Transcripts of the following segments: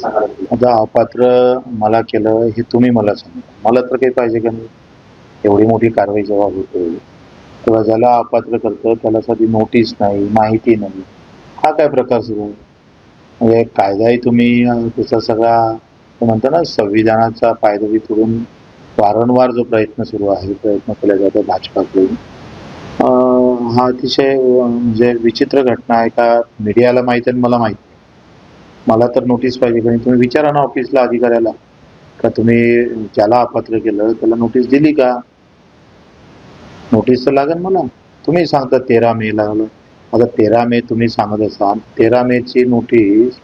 तुम्ही अपात्र मला केलं हे तुम्ही मला सांगा. मला तर काही पाहिजे का नाही? एवढी मोठी कारवाई जेव्हा होते तेव्हा ज्याला अपात्र करतं त्याला साधी नोटीस नाही माहिती नाही. हा काय प्रकार सुरू आहे? म्हणजे कायदाही तुम्ही त्याचा सगळा म्हणता म्हणतो ना संविधानाचा पायदवी तोडून वारंवार जो प्रयत्न सुरू आहे प्रयत्न केला जातो भाजपाकडून. हा अतिशय म्हणजे विचित्र घटना आहे का? मीडियाला माहीत आहे मला माहीत मला तर नोटीस पाहिजे कारण तुम्ही विचारा ना ऑफिसला अधिकाऱ्याला. का तुम्ही ज्याला अपात्र केलं त्याला नोटीस दिली का? नोटीस तर लागेल मला. तुम्ही सांगता तेरा मे लागलं. आता तेरा मे तुम्ही सांगत असाल तेरा मेची नोटीस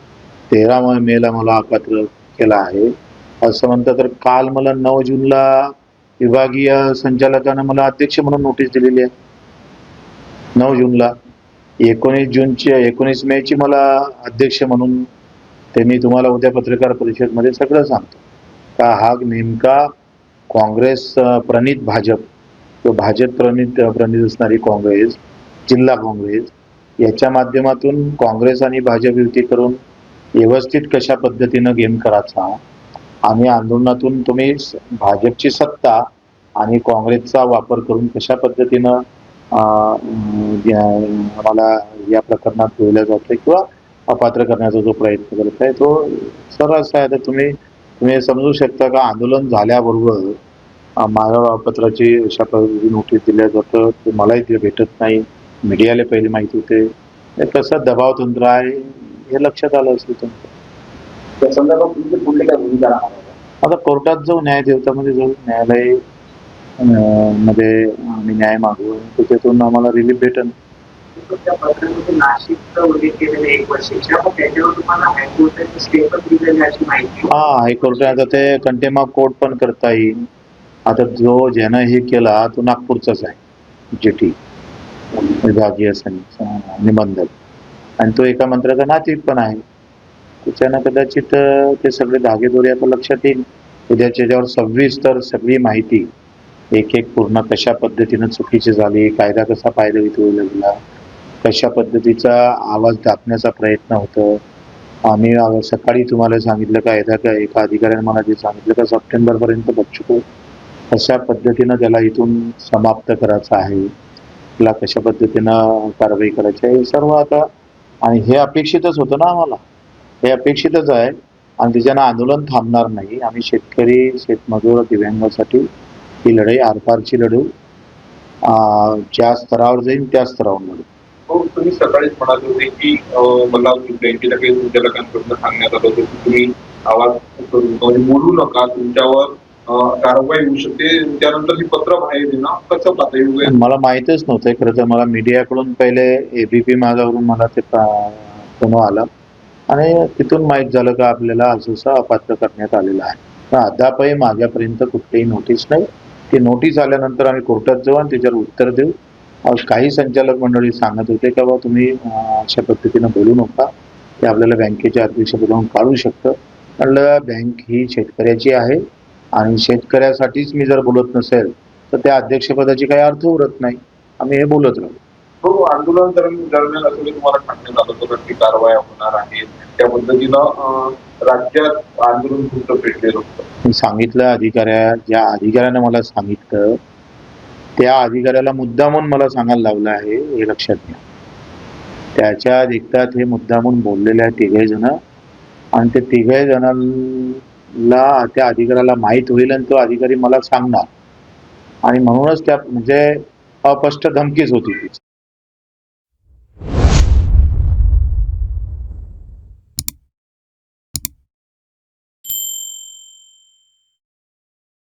तेरा मेला मला अपात्र केला आहे. असं म्हणतात तर काल मला नऊ जूनला विभागीय संचालकानं मला अध्यक्ष म्हणून नोटीस दिलेली आहे. नऊ जूनला एकोणीस जूनची एकोणीस मेची मला अध्यक्ष म्हणून ते मी तुम्हाला उद्या पत्रकार परिषदमध्ये सगळं सांगतो. का हा नेमका काँग्रेस प्रणित भाजप किंवा भाजप प्रणित प्रणित असणारी काँग्रेस जिल्हा काँग्रेस याच्या माध्यमातून काँग्रेस आणि भाजप युती करून व्यवस्थित कशा पद्धतीनं गेम करायचा आणि आंदोलनातून तुम्ही स- भाजपची सत्ता आणि काँग्रेसचा वापर करून कशा पद्धतीनं मला या प्रकरणात ठेवलं जातं किंवा अपात्र करण्याचा जो प्रयत्न करत आहे तो सर्रास आहे आता तुम्ही तुम्ही समजू शकता का आंदोलन झाल्याबरोबर माझ्या पत्राची अशा पद्धतीची नोटीस दिल्या जातं ते मलाही ते भेटत नाही मीडियाला पहिले माहिती होते. हे कसं दबाव तंत्र आहे हे लक्षात आलं असेल तुमचं त्या संदर्भात तुमची पुढली काय भूमिका राहणार आहे? आता कोर्टात जाऊ न्याय देवतामध्ये जाऊ न्यायालयमध्ये आम्ही न्याय मागू त्याच्यातून आम्हाला रिलीफ भेटेल त्या पत्रामध्ये नाशिकचं उल्लेख केलेलं एक त्याच्यावर तुम्हाला स्टे पण अशी माहिती हा आता ते कंटेमा कोर्ट पण करता येईल. आता जो ज्यानं हे केला तो नागपूरचाच आहे जेटी विभागीय निबंधक. आणि तो एका मंत्र्याचा नातीक पण आहे. त्याच्यानं कदाचित ते सगळे धागेदोरे आता लक्षात येईल. उद्याच्या सव्वीस तर सगळी माहिती. एक एक पूर्ण कशा पद्धतीनं चुकीची झाली कायदा कसा पायदवीत होऊ लागला कशा पद्धतीचा आवाज दाबण्याचा प्रयत्न होतो? आम्ही सकाळी तुम्हाला सांगितलं का एका का? एका अधिकाऱ्याने मला जे सांगितलं का सप्टेंबरपर्यंत बच्चू कशा पद्धतीनं त्याला इथून समाप्त करायचं आहे. त्याला कशा पद्धतीनं कारवाई करायची आहे हे सर्व आता आणि हे अपेक्षितच होतं ना आम्हाला. हे अपेक्षितच आहे आणि त्याच्यानं आंदोलन थांबणार नाही. आम्ही शेतकरी शेतमजूर दिव्यांगासाठी ही लढाई आरपारची लढू. ज्या स्तरावर जाईल त्या स्तरावर लढू. हो तुम्ही सकाळीच म्हणाले होते की मला बँकेच्या काही संचालकांकडून सांगण्यात आलं होतं की तुम्ही आवाज करू म्हणजे बोलू नका तुमच्यावर कारवाई होऊ शकते. त्यानंतर ही पत्र बाहेर येणं कसं पातळी मला माहितच नव्हतं. खरं तर मला मीडियाकडून पहिले एबीपी माझ्यावरून मला ते फोन आला. आणि तिथून माहीत झालं का आपल्याला असं अपात्र करण्यात आलेलं आहे. पण अद्यापही माझ्यापर्यंत कुठलीही नोटीस नाही. ती नोटीस आल्यानंतर आम्ही कोर्टात जाऊ आणि त्याच्यावर उत्तर देऊ. काही संचालक मंडळी सांगत होते का बा तुम्ही अशा पद्धतीनं बोलू नका. ते आपल्याला बँकेच्या अध्यक्षपदावरून काढू शकतं. म्हणलं बँक ही शेतकऱ्याची आहे आणि शेतकऱ्यासाठीच मी जर बोलत नसेल तर त्या अध्यक्षपदाची काही अर्थ उरत नाही. आम्ही हे बोलत राहू. हो आंदोलन दरम्यान असं तुम्हाला सांगण्यात आलं होतं की कारवाया होणार आहेत त्या पद्धतीनं राज्यात आंदोलन तुमचं पेटलेलं होतं. मी सांगितलं अधिकाऱ्या ज्या अधिकाऱ्यानं मला सांगितलं त्या अधिकाऱ्याला मुद्दामून मला सांगायला लावलं आहे हे लक्षात घ्या. त्याच्या अधिकतात हे मुद्दामून बोललेले आहे तिघे जण. आणि ते तिघे जणांना त्या अधिकाऱ्याला माहीत होईल आणि तो अधिकारी मला सांगणार. आणि म्हणूनच त्या म्हणजे अस्पष्ट धमकीच होती ती.